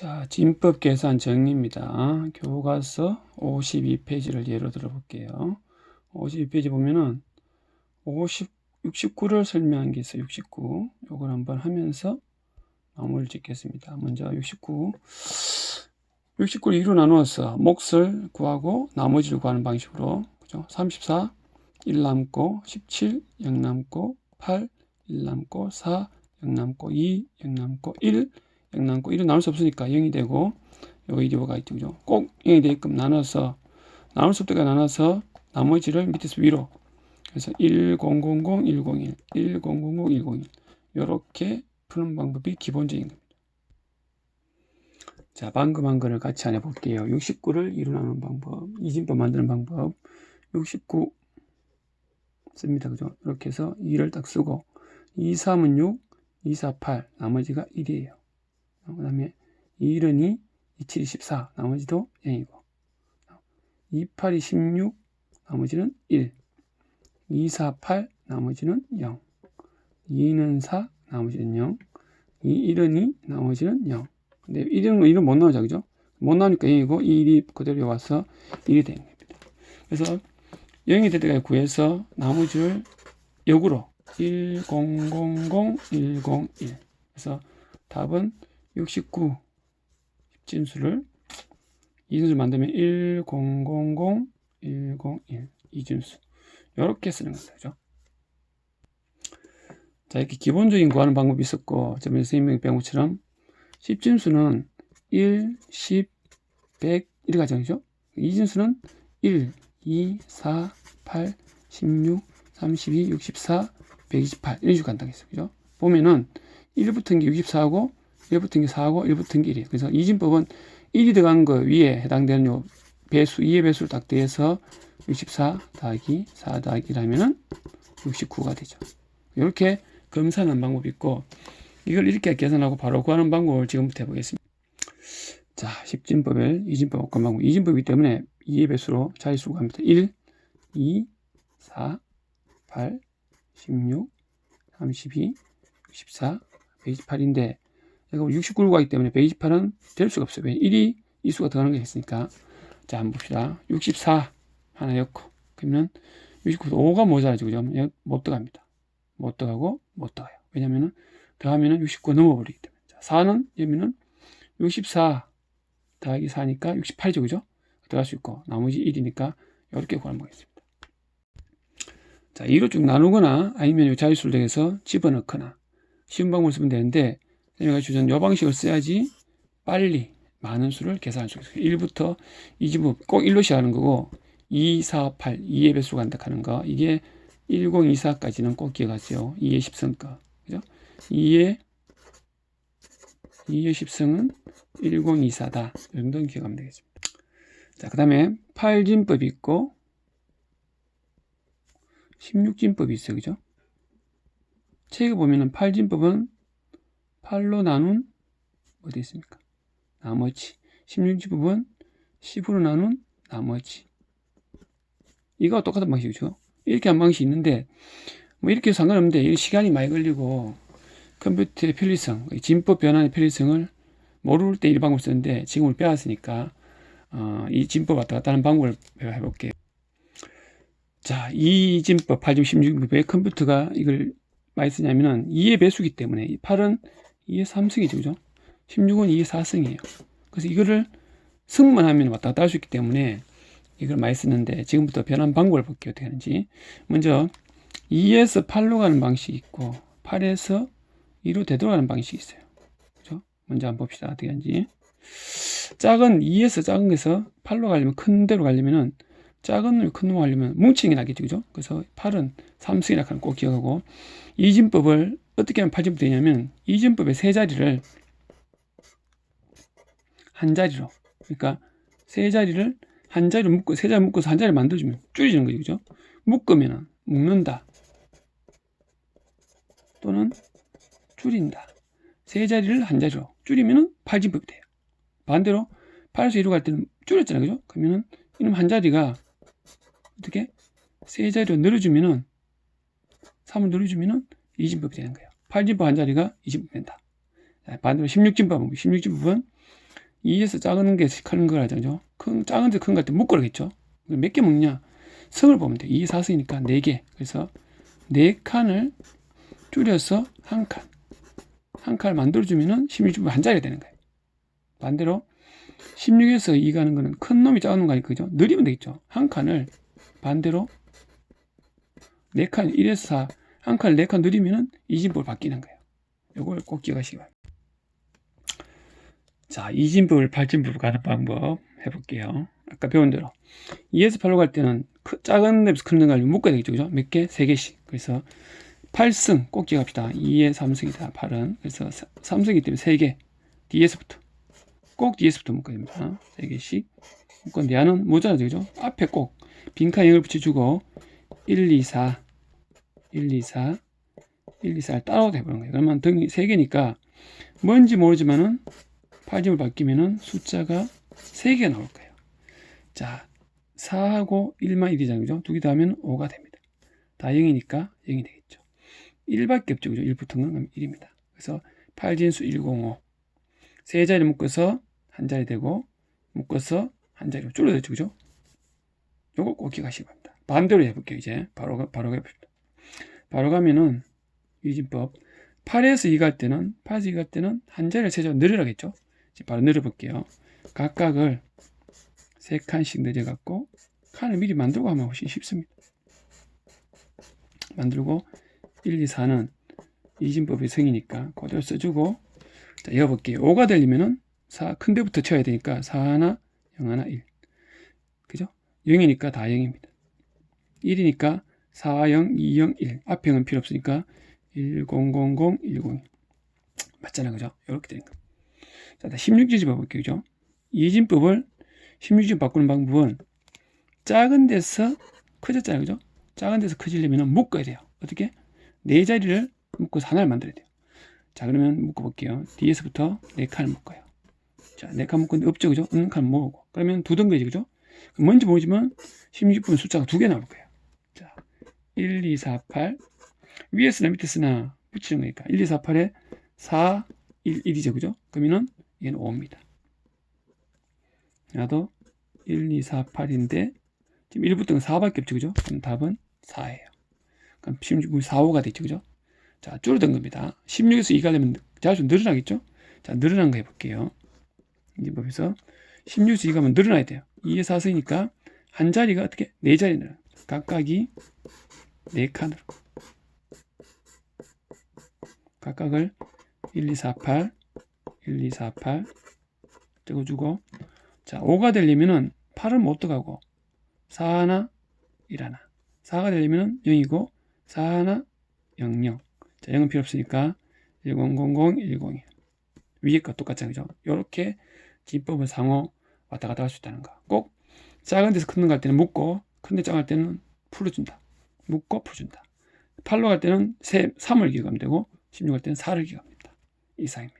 자, 진법 계산 정리입니다. 교과서 52페이지를 예로 들어 볼게요. 52페이지 보면은 50, 69를 설명한 게 있어요. 69. 요걸 한번 하면서 마무리를 짓겠습니다. 먼저 69. 69를 2로 나누어서 몫을 구하고 나머지를 구하는 방식으로 그죠? 34 1 남고 17 0 남고 8 1 남고 4 0 남고 2 0 남고 1 0 남고 1은 나눌 수 없으니까 0이 되고 여기 1이가 있죠. 꼭 0이 되게끔 나눠서 나눌 수 없다가 나눠서 나머지를 밑에서 위로 그래서 1000, 101, 1000, 101 이렇게 푸는 방법이 기본적인 겁니다. 자, 방금 한 거를 같이 안 해볼게요. 69를 2로 나누는 방법, 이진법 만드는 방법, 69 씁니다. 그죠? 이렇게 해서 2를 딱 쓰고, 2, 3은 6, 2, 4, 8, 나머지가 1이에요. 그 다음에 2, 1은 2, 2, 7이 14, 나머지도 0이고, 2, 8이 16, 나머지는 1, 2, 4, 8, 나머지는 0, 2는 4, 나머지는 0, 2, 1은 2, 나머지는 0. 근데 1은 1은 못 나오죠, 그죠? 못 나오니까 0이고 1이 그대로 와서 1이 되는 겁니다. 그래서 0이 될 때까지 구해서 나머지를 역으로 1, 0, 0, 0, 1, 0, 1. 그래서 답은 69 진수를 이진수 만들면 1, 0, 0, 0, 1, 0, 1 이진수 이렇게 쓰는 겁니다. 그죠? 자 이렇게 기본적인 구하는 방법이 있었고 저번에 선생님이 배운 것처럼 10진수는 1, 10, 100 이렇게 가정이죠. 이진수는 1, 2, 4, 8, 16, 32, 64, 128 이런 식으로 간다고 했어요. 그죠? 보면은 1 붙은 게 64하고 1 붙은 게 4하고 1 붙은 게 1이에요. 그래서 이진법은 1이 들어간 거 위에 해당되는 요 배수, 2의 배수를 딱 더해서 64 더하기 4 더하기라면은 69가 되죠. 이렇게 검사하는 방법이 있고 이걸 이렇게 계산하고 바로 구하는 방법을 지금부터 해보겠습니다. 자, 10진법을 이진법 곱한 방법. 이진법이기 때문에 2의 배수로 자릿수로 갑니다. 1, 2, 4, 8, 16, 32, 64, 128인데 여기 69를 구하기 때문에 128은 될 수가 없어요. 1이 이 수가 더하는 게 있으니까 자, 한번 봅시다. 64 하나 였고 그러면 69도 5가 모자라죠. 그죠? 못 들어갑니다. 못 들어가고 못 들어가요. 왜냐면은 더하면은 69 넘어버리기 때문에. 자, 4는 여기는 64 더하기 4니까 68이죠. 그죠? 들어갈 수 있고 나머지 1이니까 이렇게 구하는 거겠습니다. 자, 2로 쭉 나누거나 아니면 이 자릿수를 대해서 집어넣거나 쉬운 방법을 쓰면 되는데 선생님이 주전 이 방식을 써야지 빨리 많은 수를 계산할 수 있어요. 1부터 2집은 꼭 1로 시작하는 거고 2, 4, 8, 2의 배수가 간다 하는 거 이게 1024까지는 꼭 기억하세요. 2의 10성과 그죠? 2의 2의 10성은 1024다. 이 정도는 기억하면 되겠습니다. 자, 그 다음에 8진법이 있고 16진법이 있어요. 그죠? 책에 보면은 8진법은 8로 나눈 어디 있습니까? 나머지 16진법은 10으로 나눈 나머지 이거 똑같은 방식이죠. 이렇게 한 방식이 있는데 뭐 이렇게 상관없는데 시간이 많이 걸리고 컴퓨터의 편리성, 진법 변환의 편리성을 모를 때 이 방법을 쓰는데 지금을 배웠으니까 어, 이 진법 왔다 갔다 하는 방법을 해볼게요. 자, 이 진법 8점 16왜 컴퓨터가 이걸 많이 쓰냐면은 2의 배수기 때문에 8은 2의 3승이죠. 그죠? 16은 2의 4승이에요. 그래서 이거를 승만 하면 왔다 갔다 할 수 있기 때문에 이걸 많이 쓰는데 지금부터 변환 방법을 볼게요. 어떻게 하는지. 먼저 2에서 8로 가는 방식이 있고 8에서 2로 되돌아가는 방식이 있어요. 그죠? 먼저 한번 봅시다. 어떻게 하는지. 작은 2에서 작은 것에서 8로 가려면 큰 데로 가려면은 작은 놈이 큰 놈을 하려면 뭉치는 게 낫겠죠. 그죠? 그래서 8은 3승이라 하는 꼭 기억하고 이진법을 어떻게 하면 8진법 되냐면 이진법의 세 자리를 한 자리로 그러니까 세 자리를 한 자리로 묶고 세 자리 묶어서 한 자리 만들어주면 줄이는 거죠. 그죠? 묶으면은 묶는다. 또는 줄인다. 세 자리를 한 자리로 줄이면은 8진법이 돼요. 반대로 8에서 2로 갈 때는 줄였잖아요. 그죠? 그러면은 이놈 한 자리가 어떻게 세 자리로 늘어주면은 3을 늘어주면은 2진법이 되는 거예요. 8진법 한 자리가 2진법 된다. 자, 반대로 16진법 16진법은 2에서 작은 게 큰 걸 하죠. 큰, 작은 데큰거할때 묶어야겠죠. 몇 개 먹냐? 성을 보면 돼. 2, 4승이니까 4개. 그래서 4칸을 줄여서 한 칸. 한 칸을 만들어주면은 16분 한 자리 되는 거예요. 반대로 16에서 2 가는 거는 큰 놈이 작은 놈 가니까 그죠? 느리면 되겠죠. 한 칸을 반대로 4칸, 1에서 4, 한 칸을 4칸 느리면은 이진법을 바뀌는 거예요. 이걸 꼭 기억하시기 바랍니다. 자, 이진법을 발진법으로 가는 방법 해볼게요. 아까 배운 대로. 2에서 8로 갈 때는 크- 작은 앱에서 큰 놈을 묶어야 되겠죠. 그죠? 몇 개? 3개씩. 그래서 8승 꼭 기억합시다. 2에 3승이다. 8은. 그래서 3승이기 때문에 3개. 뒤에서부터. 꼭 뒤에서부터 묶어야 됩니다. 3개씩. 묶고 내야는 모자라죠. 그죠? 앞에 꼭 빈칸 0을 붙여주고 1, 2, 4 1, 2, 4 1, 2, 4를 따라오도 해보는 거예요. 그러면 등이 3개니까 뭔지 모르지만은 파집을 바뀌면은 숫자가 3개가 나올 거예요. 자, 4하고 1만 1이잖아요. 그죠? 두개 더하면 5가 됩니다. 다 0이니까 0이 되겠죠. 1밖에 없죠. 그죠? 1 붙은 건 1입니다. 그래서 8진수 105. 세 자리 묶어서 한 자리 되고 묶어서 한 자리로 줄여졌죠. 그죠? 요거 꼭 기억하시기 바랍니다. 반대로 해볼게요. 이제 바로 가- 바로 해봅시다. 바로 가면은 유진법 8에서 2 갈 때는 8에서 2 갈 때는 한 자리를 세자 늘으라겠죠. 이제 바로 늘어볼게요. 각각을 세 칸씩 늘려갖고 칸을 미리 만들고 하면 훨씬 쉽습니다. 만들고 1, 2, 4는 이진법의 성이니까 그대로 써주고 자 이어볼게요. 5가 되려면은 4 큰 데부터 쳐야 되니까 4 하나 0 하나 1 그죠? 0이니까 다 0입니다. 1이니까 4, 0, 2, 0, 1 앞에 0은 필요 없으니까 1, 0, 0, 0, 1, 0 맞잖아 그죠? 이렇게 되는 거. 자, 16지지 봐볼게요. 그죠? 이진법을 16지 바꾸는 방법은 작은 데서 커졌잖아요. 그죠? 작은 데서 커지려면 묶어야 돼요. 어떻게? 네 자리를 묶어서 하나를 만들어야 돼요. 자, 그러면 묶어볼게요. 뒤에서부터 네 칸을 묶어요. 자, 네 칸 묶었는데 없죠. 그죠? 없는 칸 모으고. 그러면 두 덩어리지. 그죠? 뭔지 모르지만 16분 숫자가 두 개 나올 거예요. 자, 1, 2, 4, 8. 위에서나 밑에서나 붙이는 거니까. 1, 2, 4, 8에 4, 1, 1이죠. 그죠? 그러면은 얘는 5입니다. 나도 1, 2, 4, 8인데 지금 1부터는 4밖에 없죠. 그죠? 그럼 답은 4예요. 그럼 16, 4, 5가 되죠. 그죠? 자, 줄어든 겁니다. 16에서 2가 되면 자주 늘어나겠죠? 자, 늘어난 거 해볼게요. 이제 법에서 16에서 2가 면 늘어나야 돼요. 2에 4승이니까 한 자리가 어떻게? 네 자리 늘어. 각각이 네 칸으로. 각각을 1, 2, 4, 8, 1, 2, 4, 8 적어주고 자 5가 되려면은 8은 못 들어가고 4 하나 1 하나. 4가 되려면은 0이고 4 하나 0 0 자, 0은 필요 없으니까 1000 101 위에 거 똑같잖아요 그죠? 요렇게 기법을 상호 왔다 갔다 할 수 있다는 거. 꼭 작은 데서 큰거갈 때는 묶고 큰 데 작은 할 때는 풀어준다 묶고 풀어준다. 8로 갈 때는 3, 3을 기억하면 되고 16 할 때는 4를 기억합니다. 이상입니다